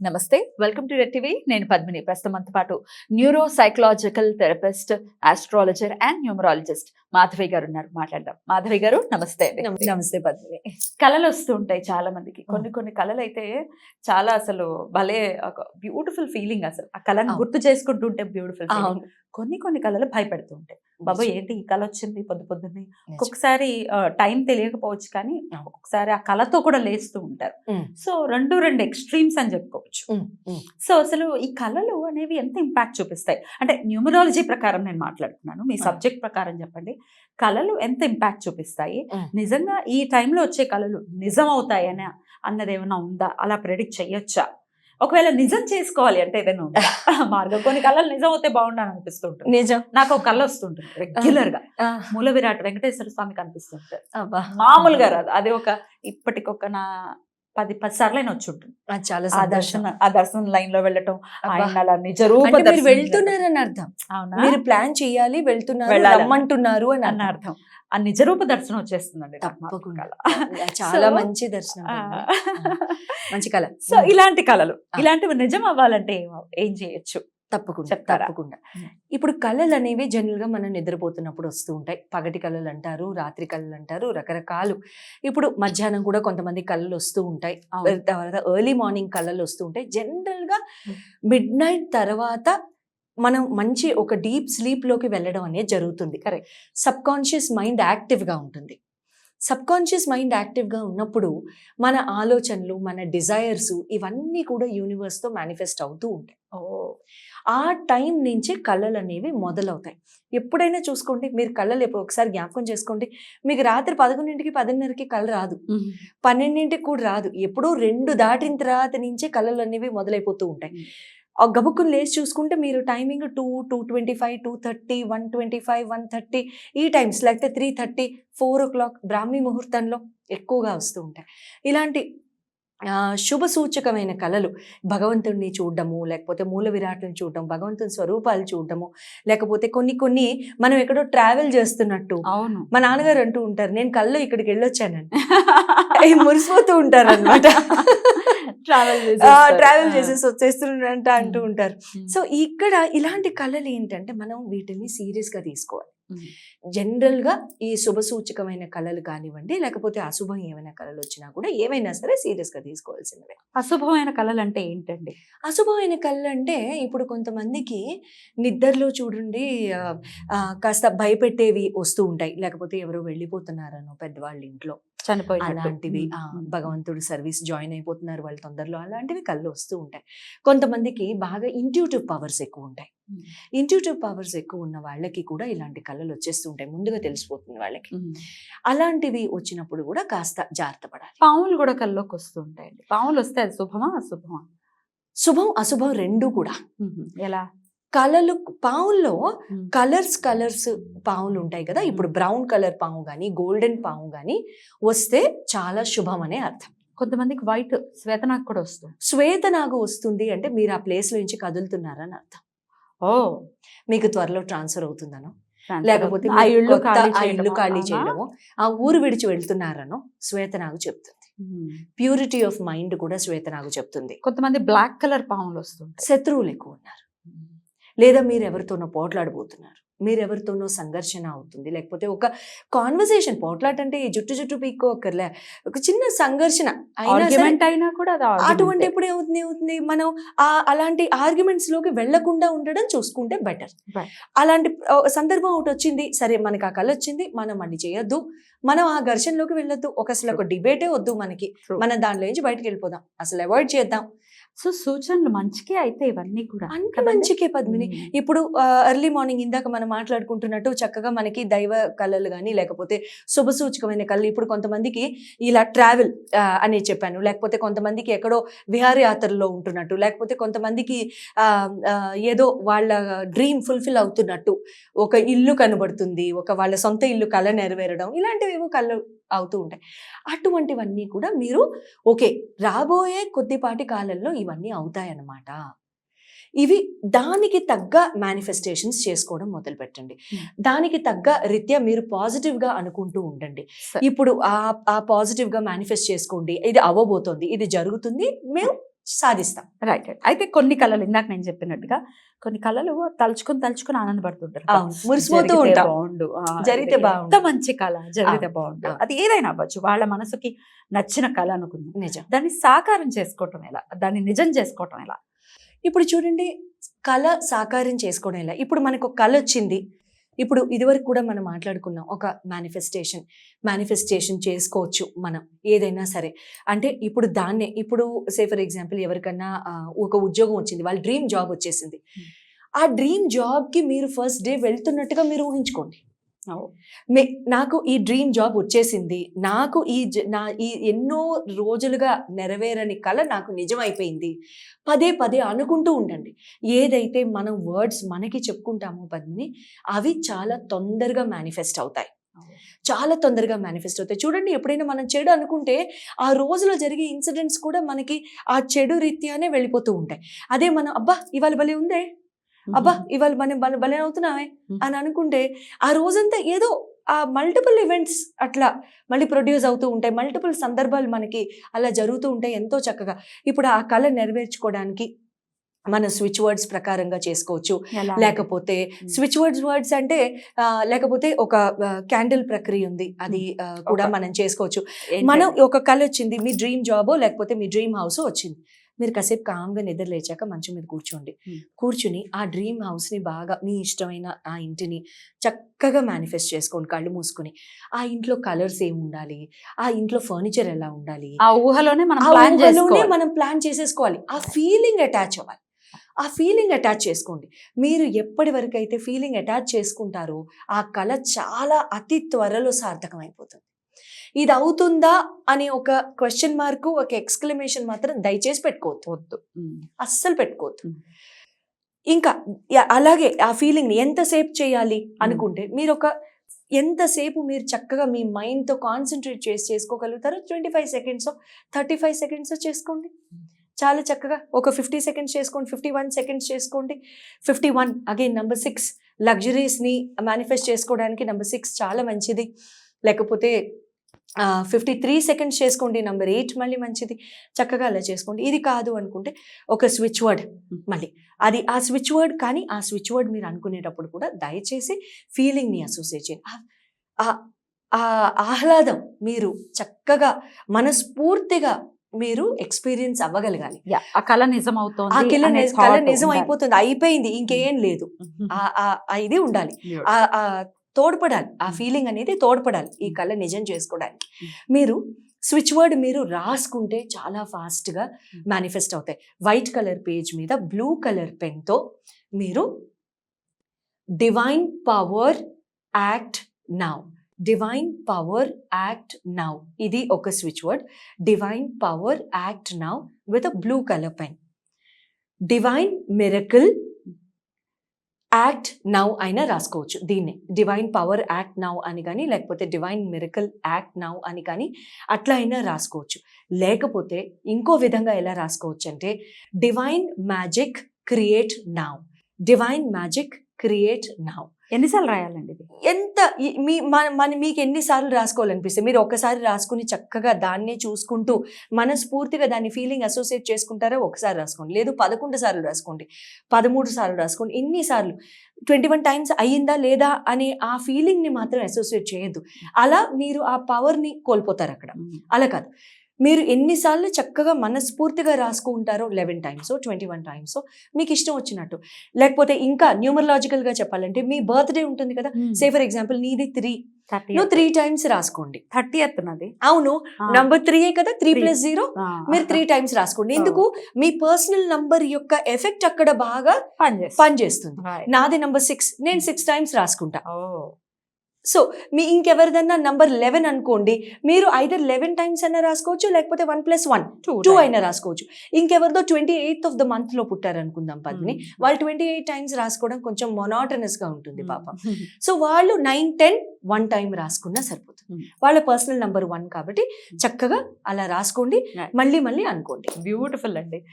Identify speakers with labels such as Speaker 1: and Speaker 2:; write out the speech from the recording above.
Speaker 1: నమస్తే welcome to red TV. నేను పద్మిని. ప్రస్తుతం మనతో పాటు neuro psychological therapist astrologer and numerologist Madhavi గారు ఉన్నారు. మాట్లాడదాం. మాధవి గారు నమస్తే.
Speaker 2: నమస్తే. పద్మిని.
Speaker 1: కళలు వస్తూ ఉంటాయి చాలా మందికి. కొన్ని కొన్ని కళలు అయితే చాలా అసలు భలే ఒక బ్యూటిఫుల్ ఫీలింగ్ అసలు. ఆ కళను. గుర్తు చేసుకుంటుంటే బ్యూటిఫుల్ కొన్ని కొన్ని కళలు భయపెడుతూ ఉంటాయి. బాబా ఏంటి ఈ కళ వచ్చింది పొద్దు పొద్దున్నే? ఒక్కొక్కసారి టైం తెలియకపోవచ్చు కానీ. ఒక్కొక్కసారి ఆ కళతో కూడా లేస్తూ ఉంటారు. సో రెండు రెండు ఎక్స్ట్రీమ్స్ అని చెప్పుకోవచ్చు. సో అసలు ఈ కళలు అనేవి ఎంత ఇంపాక్ట్ చూపిస్తాయి? అంటే న్యూమరాలజీ ప్రకారం నేను మాట్లాడుతున్నాను. మీ. సబ్జెక్ట్ ప్రకారం చెప్పండి. కళలు ఎంత ఇంపాక్ట్ చూపిస్తాయి. నిజంగా ఈ టైంలో వచ్చే కళలు నిజం అవుతాయని అన్నది ఏమైనా ఉందా? అలా ప్రెడిక్ట్ చెయ్యొచ్చా ఒకవేళ నిజం చేసుకోవాలి అంటే ఏదైనా? మార్గం. కొన్ని కళలు నిజం అవుతే బాగుండని అనిపిస్తుంటుంది.
Speaker 2: నిజం.
Speaker 1: నాకు ఒక కళ వస్తుంటుంది
Speaker 2: రెగ్యులర్గా.
Speaker 1: మూల విరాట్ వెంకటేశ్వర స్వామి కనిపిస్తుంటారు. మామూలుగా రాదు. అది ఒక ఇప్పటికొక నా పది పది సార్లైనా వచ్చి ఉంటుంది.
Speaker 2: చాలా
Speaker 1: ఆ దర్శనం ఆ దర్శనం లైన్లో వెళ్ళటం. ఆయన అలా నిజ రూప
Speaker 2: అంటే మీరు
Speaker 1: దర్శనం
Speaker 2: వెళ్తున్నారని అర్థం.
Speaker 1: అవునా?
Speaker 2: మీరు ప్లాన్ చేయాలి వెళ్తున్నారు. రమ్మంటున్నారు అని
Speaker 1: అన్న
Speaker 2: అర్థం.
Speaker 1: ఆ నిజరూప దర్శనం వచ్చేస్తుందండి
Speaker 2: తప్పకుండా. చాలా మంచి దర్శనం. మంచి కళ
Speaker 1: సో ఇలాంటి కళలు. ఇలాంటివి నిజం అవ్వాలంటే ఏం- ఏం చేయొచ్చు
Speaker 2: తప్పకుండా? తప్పకుండా. ఇప్పుడు కళలు అనేవి జనరల్గా మనం నిద్రపోతున్నప్పుడు వస్తూ ఉంటాయి పగటి కళలు అంటారు రాత్రి కళలు అంటారు రకరకాలు ఇప్పుడు మధ్యాహ్నం కూడా కొంతమంది కళలు వస్తూ ఉంటాయి. తర్వాత ఎర్లీ మార్నింగ్ కళలు వస్తూ ఉంటాయి జనరల్గా
Speaker 1: ఉమ్.
Speaker 2: మిడ్ నైట్ తర్వాత మనం మంచి ఒక డీప్ స్లీప్లోకి వెళ్ళడం అనేది జరుగుతుంది.
Speaker 1: Correct.
Speaker 2: సబ్ కాన్షియస్ మైండ్ యాక్టివ్గా ఉంటుంది. సబ్ కాన్షియస్ మైండ్ యాక్టివ్గా ఉన్నప్పుడు మన ఆలోచనలు మన డిజైర్స్ ఇవన్నీ కూడా యూనివర్స్తో మేనిఫెస్ట్ అవుతూ ఉంటాయి.
Speaker 1: ఓ,
Speaker 2: ఆ టైం నుంచే కళలు అనేవి మొదలవుతాయి. ఎప్పుడైనా చూసుకోండి మీరు కళలు ఎప్పుడు ఒకసారి జ్ఞాపకం చేసుకోండి. మీకు రాత్రి పదకొండింటికి పదిన్నరకి కళ రాదు. పన్నెండింటికి కూడా రాదు. ఎప్పుడో రెండు దాటిన తర్వాత నుంచే కళలు అనేవి మొదలైపోతూ ఉంటాయి. గబుక్కుని లేచి చూసుకుంటే మీరు timing two two twenty five two thirty one twenty five one thirty ఈ టైమ్స్ లేకపోతే three thirty four o'clock బ్రాహ్మీ ముహూర్తంలో ఎక్కువగా వస్తూ ఉంటాయి. ఇలాంటి ఆ, శుభ సూచకమైన కళలు భగవంతుడిని చూడడము లేకపోతే మూల విరాట్ని చూడడం భగవంతుని స్వరూపాలు చూడడము లేకపోతే కొన్ని కొన్ని మనం ఎక్కడో ట్రావెల్ చేస్తున్నట్టు
Speaker 1: అవును.
Speaker 2: మా నాన్నగారు అంటూ ఉంటారు నేను కళ్ళు ఇక్కడికి వెళ్ళొచ్చానండి అవి మురిసిపోతూ ఉంటారు అనమాట
Speaker 1: ట్రావెల్
Speaker 2: ట్రావెల్ చేసేసి వచ్చేస్తుంట అంటూ ఉంటారు. సో ఇక్కడ ఇలాంటి కళలు ఏంటంటే మనం వీటిని సీరియస్గా తీసుకోవాలి. జనరల్గా ఈ శుభ సూచకమైన కళలు కానివ్వండి లేకపోతే అశుభం ఏమైనా కళలు వచ్చినా కూడా ఏమైనా సరే సీరియస్గా తీసుకోవాల్సినవే.
Speaker 1: అశుభమైన కళలు అంటే ఏంటండి?
Speaker 2: అశుభమైన కళ్ళు అంటే ఇప్పుడు కొంతమందికి నిద్రలో చూడండి కాస్త భయపెట్టేవి వస్తూ ఉంటాయి. లేకపోతే ఎవరో వెళ్ళిపోతున్నారనో పెద్దవాళ్ళ ఇంట్లో.
Speaker 1: చనిపోయినట్టు.
Speaker 2: అలాంటివి. భగవంతుడు సర్వీస్ జాయిన్ అయిపోతున్నారు వాళ్ళు తొందరలో. అలాంటివి కళ్ళు వస్తూ ఉంటాయి. కొంతమందికి బాగా ఇంట్యూటివ్ పవర్స్ ఎక్కువ ఉంటాయి. ఇంట్యూటివ్ పవర్స్ ఎక్కువ ఉన్న వాళ్ళకి కూడా ఇలాంటి కళలు వచ్చేస్తూ ఉంటాయి. ముందుగా తెలిసిపోతుంది వాళ్ళకి. అలాంటివి వచ్చినప్పుడు కూడా కాస్త జాగ్రత్త పడాలి.
Speaker 1: పాములు కూడా కల్లోకి వస్తూ ఉంటాయండి. పాములు వస్తే అది శుభమా అశుభమా?
Speaker 2: శుభం అశుభం రెండు కూడా.
Speaker 1: ఎలా?
Speaker 2: కళలు పావుల్లో. కలర్స్ కలర్స్ పావులు ఉంటాయి కదా. ఇప్పుడు బ్రౌన్ కలర్ పాము కానీ గోల్డెన్ పాము కానీ వస్తే చాలా శుభం అనే అర్థం.
Speaker 1: కొంతమందికి వైట్ శ్వేతనాకు కూడా వస్తుంది.
Speaker 2: శ్వేతనాగు వస్తుంది అంటే మీరు ఆ ప్లేస్ నుంచి కదులుతున్నారని అర్థం.
Speaker 1: ఓ!
Speaker 2: మీకు త్వరలో ట్రాన్స్ఫర్ అవుతుందనో? లేకపోతే.
Speaker 1: ఆ ఖాళీ
Speaker 2: ఆ
Speaker 1: చేయడమా?
Speaker 2: ఖాళీ. చేయడము ఆ ఊరు విడిచి వెళ్తున్నారనో శ్వేతనాగు చెప్తుంది
Speaker 1: ఉమ్.
Speaker 2: ప్యూరిటీ ఆఫ్ మైండ్ కూడా శ్వేతనాగు చెప్తుంది
Speaker 1: కొంతమంది బ్లాక్ కలర్ పాములు వస్తుంటాయి
Speaker 2: శత్రువులు ఎక్కువ ఉన్నారు లేదా మీరు ఎవరితోనో పోట్లాడబోతున్నారు మీరు ఎవరితోనో సంఘర్షణ అవుతుంది. లేకపోతే ఒక కాన్వర్సేషన్ పోట్లాట అంటే ఈ జుట్టు జుట్టు పీక్కోకర్లే ఒక చిన్న సంఘర్షణ అయినా
Speaker 1: కూడా
Speaker 2: అటువంటి. ఎప్పుడు ఏమవుతుంది ఏమవుతుంది మనం ఆ అలాంటి ఆర్గ్యుమెంట్స్లోకి వెళ్ళకుండా ఉండడం చూసుకుంటే బెటర్. అలాంటి సందర్భం ఒకటి వచ్చింది. సరే మనకి ఆ కళ వచ్చింది. మనం అన్ని చేయొద్దు. మనం ఆ ఘర్షణలోకి వెళ్ళొద్దు. ఒక అసలు ఒక డిబేటే వద్దు మనకి. మనం దాంట్లో నుంచి బయటకు వెళ్ళిపోదాం. అసలు అవాయిడ్ చేద్దాం.
Speaker 1: సో సూచనలు మంచికే అయితే ఇవన్నీ కూడా కదండి?
Speaker 2: మంచికే పద్మిని. ఇప్పుడు ఎర్లీ మార్నింగ్ ఇందాక మనం మాట్లాడుకుంటున్నట్టు చక్కగా మనకి దైవ కళలు కానీ లేకపోతే శుభ సూచకమైన కళలు ఇప్పుడు కొంతమందికి ఇలా ట్రావెల్ అని చెప్పాను లేకపోతే కొంతమందికి ఎక్కడో విహారయాత్రలో ఉంటున్నట్టు లేకపోతే కొంతమందికి ఏదో వాళ్ళ డ్రీమ్ ఫుల్ఫిల్ అవుతున్నట్టు ఒక ఇల్లు కనబడుతుంది ఒక వాళ్ళ సొంత ఇల్లు కళ నెరవేరడం ఇలాంటివి ఏవో కళలు అవుతూ ఉంటాయి. అటువంటివన్నీ కూడా మీరు ఓకే రాబోయే కొద్దిపాటి కాలంలో ఇవన్నీ అవుతాయన్నమాట. ఇవి దానికి తగ్గ మేనిఫెస్టేషన్స్ చేసుకోవడం మొదలు పెట్టండి. దానికి తగ్గ రీత్యా మీరు పాజిటివ్గా అనుకుంటూ ఉండండి. ఇప్పుడు ఆ ఆ పాజిటివ్గా మేనిఫెస్ట్ చేసుకోండి. ఇది అవ్వబోతోంది. ఇది జరుగుతుంది. మేము సాధిస్తాం.
Speaker 1: రైట్ రైట్ అయితే కొన్ని కళలు ఇందాక నేను చెప్పినట్టుగా కొన్ని కళలు తలుచుకొని తలుచుకొని ఆనందపడుతుంటారు.
Speaker 2: మురిసిపోతూ ఉంటాం.
Speaker 1: బాగుండు.
Speaker 2: జరిగితే బాగుండు.
Speaker 1: మంచి కళ జరిగితే బాగుండు. అది ఏదైనా అవ్వచ్చు వాళ్ళ మనసుకి నచ్చిన కళ అనుకుందాం.
Speaker 2: నిజం.
Speaker 1: దాన్ని సాకారం చేసుకోవటం ఎలా? దాన్ని నిజం చేసుకోవటం ఎలా?
Speaker 2: ఇప్పుడు చూడండి కళ సాకారం చేసుకోవడం ఎలా? ఇప్పుడు మనకు ఒక కళ వచ్చింది. ఇప్పుడు ఇదివరకు కూడా మనం మాట్లాడుకున్నాం ఒక మేనిఫెస్టేషన్ మేనిఫెస్టేషన్ చేసుకోవచ్చు మనం ఏదైనా సరే. అంటే ఇప్పుడు దాన్నే ఇప్పుడు సే ఫర్ ఎగ్జాంపుల్ ఎవరికన్నా ఒక ఉద్యోగం వచ్చింది వాళ్ళ డ్రీమ్ జాబ్ వచ్చేసింది. ఆ డ్రీమ్ జాబ్కి మీరు ఫస్ట్ డే వెళ్తున్నట్టుగా మీరు ఊహించుకోండి. నాకు ఈ డ్రీమ్ జాబ్ వచ్చేసింది. నాకు ఈ జ- నా ఈ ఎన్నో రోజులుగా నెరవేరని కళ నాకు నిజమైపోయింది. పదే పదే అనుకుంటూ ఉండండి. ఏదైతే మనం వర్డ్స్ మనకి చెప్పుకుంటామో పద్మిని అవి చాలా తొందరగా మేనిఫెస్ట్ అవుతాయి. చాలా తొందరగా మేనిఫెస్ట్ అవుతాయి. చూడండి ఎప్పుడైనా మనం చెడు అనుకుంటే ఆ రోజులో జరిగే ఇన్సిడెంట్స్ కూడా మనకి ఆ చెడు రీత్యానే వెళ్ళిపోతూ ఉంటాయి. అదే మనం అబ్బా ఇవాళ భలే ఉందే. అబ్బా ఇవాళ మనం భలే భలే అవుతున్నామే. అని అనుకుంటే ఆ రోజంతా ఏదో ఆ మల్టిపుల్ ఈవెంట్స్ అట్లా మళ్ళీ ప్రొడ్యూస్ అవుతూ ఉంటాయి. మల్టిపుల్ సందర్భాలు మనకి అలా జరుగుతూ ఉంటాయి ఎంతో చక్కగా. ఇప్పుడు ఆ కళ నెరవేర్చుకోవడానికి మన స్విచ్ వర్డ్స్ ప్రకారంగా చేసుకోవచ్చు? లేకపోతే స్విచ్ వర్డ్స్ వర్డ్స్ అంటే లేకపోతే ఒక క్యాండిల్ ప్రక్రియ ఉంది. అది కూడా మనం చేసుకోవచ్చు? మనం ఒక కళ వచ్చింది. మీ డ్రీమ్ జాబో లేకపోతే మీ డ్రీమ్ హౌస్ వచ్చింది. మీరు కాసేపు కామ్గా నిద్ర లేచాక మంచం మీద కూర్చోండి. కూర్చుని ఆ డ్రీమ్ హౌస్ని బాగా మీ ఇష్టమైన ఆ ఇంటిని చక్కగా మేనిఫెస్ట్ చేసుకోండి కళ్ళు మూసుకుని. ఆ ఇంట్లో కలర్స్ ఏమి ఉండాలి? ఆ ఇంట్లో ఫర్నిచర్ ఎలా ఉండాలి?
Speaker 1: ఆ ఊహలోనే మనం
Speaker 2: మనం ప్లాన్ చేసేసుకోవాలి. ఆ ఫీలింగ్ అటాచ్ అవ్వాలి. ఆ ఫీలింగ్ అటాచ్ చేసుకోండి. మీరు ఎప్పటి వరకు అయితే ఫీలింగ్ అటాచ్ చేసుకుంటారో ఆ కళ చాలా అతి త్వరలో సార్థకం అయిపోతుంది ఇది అవుతుందా అనే ఒక క్వశ్చన్ మార్క్ ఒక ఎక్స్క్లమేషన్ మాత్రం దయచేసి పెట్టుకోవద్దు. అస్సలు పెట్టుకోవద్దు. ఇంకా అలాగే ఆ ఫీలింగ్ని ఎంతసేపు చేయాలి అనుకుంటే మీరు ఒక ఎంతసేపు మీరు చక్కగా మీ మైండ్తో కాన్సన్ట్రేట్ చేసి చేసుకోగలుగుతారో twenty five seconds thirty five seconds చేసుకోండి. చాలా చక్కగా ఒక ఫిఫ్టీ సెకండ్స్ చేసుకోండి ఫిఫ్టీ వన్ సెకండ్స్ చేసుకోండి. Fifty one again number six లగ్జరీస్ని manifest చేసుకోవడానికి నెంబర్ సిక్స్ చాలా మంచిది. లేకపోతే ఫిఫ్టీ త్రీ సెకండ్స్ చేసుకోండి నెంబర్ ఎయిట్ మళ్ళీ మంచిది. చక్కగా అలా చేసుకోండి. ఇది కాదు అనుకుంటే ఒక స్విచ్ వర్డ్ మళ్ళీ. అది ఆ స్విచ్ వర్డ్ కానీ ఆ స్విచ్ వర్డ్ మీరు అనుకునేటప్పుడు కూడా దయచేసి ఫీలింగ్ని అసోసియేట్ చేయండి. ఆ- ఆ- ఆ ఆహ్లాదం మీరు చక్కగా మనస్ఫూర్తిగా మీరు ఎక్స్పీరియన్స్ అవ్వగలగాలి.
Speaker 1: ఆ కళ నిజం అవుతోంది
Speaker 2: ఆ కళ
Speaker 1: thought
Speaker 2: నిజం. అయిపోతుంది అయిపోయింది ఇంకేం లేదు. ఇది ఉండాలి. ఆ తోడ్పడాలి. ఆ. ఫీలింగ్ అనేది తోడ్పడాలి ఈ కళ నిజం చేసుకోవడానికి. మీరు స్విచ్ వర్డ్ మీరు రాసుకుంటే చాలా ఫాస్ట్గా. మేనిఫెస్ట్ అవుతాయి. వైట్ కలర్ పేజ్ మీద బ్లూ కలర్ పెన్తో మీరు divine power act now divine power act now ఇది ఒక switch word divine power act now with a blue colour pen divine miracle act now అయినా రాసుకోవచ్చు. దీన్ని డివైన్ పవర్ యాక్ట్ నౌ అని కానీ లేకపోతే డివైన్ మిరకల్ యాక్ట్ నౌ అని కానీ అట్లా అయినా రాసుకోవచ్చు. లేకపోతే ఇంకో విధంగా ఎలా రాసుకోవచ్చు అంటే divine magic create now. Divine magic create now.
Speaker 1: ఎన్నిసార్లు రాయాలండి
Speaker 2: ఎంత మీ మన మన మీకు ఎన్నిసార్లు రాసుకోవాలనిపిస్తే మీరు ఒక్కసారి రాసుకుని చక్కగా దాన్నే చూసుకుంటూ మనస్ఫూర్తిగా దాన్ని ఫీలింగ్ అసోసియేట్ చేసుకుంటారా? ఒకసారి రాసుకోండి. లేదు పదకొండు సార్లు రాసుకోండి. పదమూడు సార్లు రాసుకోండి. ఎన్నిసార్లు ట్వంటీ వన్ టైమ్స్ అయ్యిందా లేదా అనే ఆ ఫీలింగ్ని మాత్రం అసోసియేట్ చేయొద్దు. అలా మీరు ఆ పవర్ని కోల్పోతారు అక్కడ. అలా కాదు. మీరు ఎన్నిసార్లు చక్కగా మనస్ఫూర్తిగా రాసుకుంటారో eleven times twenty one times మీకు ఇష్టం వచ్చినట్టు. లేకపోతే ఇంకా న్యూమరలాజికల్గా చెప్పాలంటే మీ బర్త్డే ఉంటుంది కదా. సే ఫర్ ఎగ్జాంపుల్ నీది త్రీ నువ్వు త్రీ టైమ్స్ రాసుకోండి.
Speaker 1: థర్టీ ఎత్తున్నది
Speaker 2: అవును. నంబర్ త్రీ కదా? త్రీ. ప్లస్ జీరో మీరు త్రీ టైమ్స్ రాసుకోండి. ఎందుకు? మీ పర్సనల్ నంబర్ యొక్క ఎఫెక్ట్ అక్కడ బాగా
Speaker 1: పనిచేస్తుంది.
Speaker 2: నాది నంబర్ సిక్స్ నేను సిక్స్ టైమ్స్ రాసుకుంటా. సో మీ ఇంకెవరిదన్నా నంబర్ లెవెన్ అనుకోండి మీరు ఐదర్ లెవెన్ టైమ్స్ అయినా రాసుకోవచ్చు లేకపోతే వన్ ప్లస్ వన్
Speaker 1: టూ
Speaker 2: అయినా రాసుకోవచ్చు. ఇంకెవరిదో ట్వంటీ ఎయిత్ ఆఫ్ ద మంత్లో పుట్టారు అనుకుందాం పద్మిని వాళ్ళు ట్వంటీ ఎయిట్ టైమ్స్ రాసుకోవడం కొంచెం మొనాటనస్గా ఉంటుంది పాప. సో వాళ్ళు నైన్ టెన్ వన్ టైం రాసుకున్నా సరిపోతుంది.
Speaker 1: Hmm.
Speaker 2: వాళ్ళ పర్సనల్ నంబర్ వన్ కాబట్టి చక్కగా అలా రాసుకోండి. మళ్ళీ మళ్ళీ అనుకోండి.
Speaker 1: బ్యూటిఫుల్ అండి.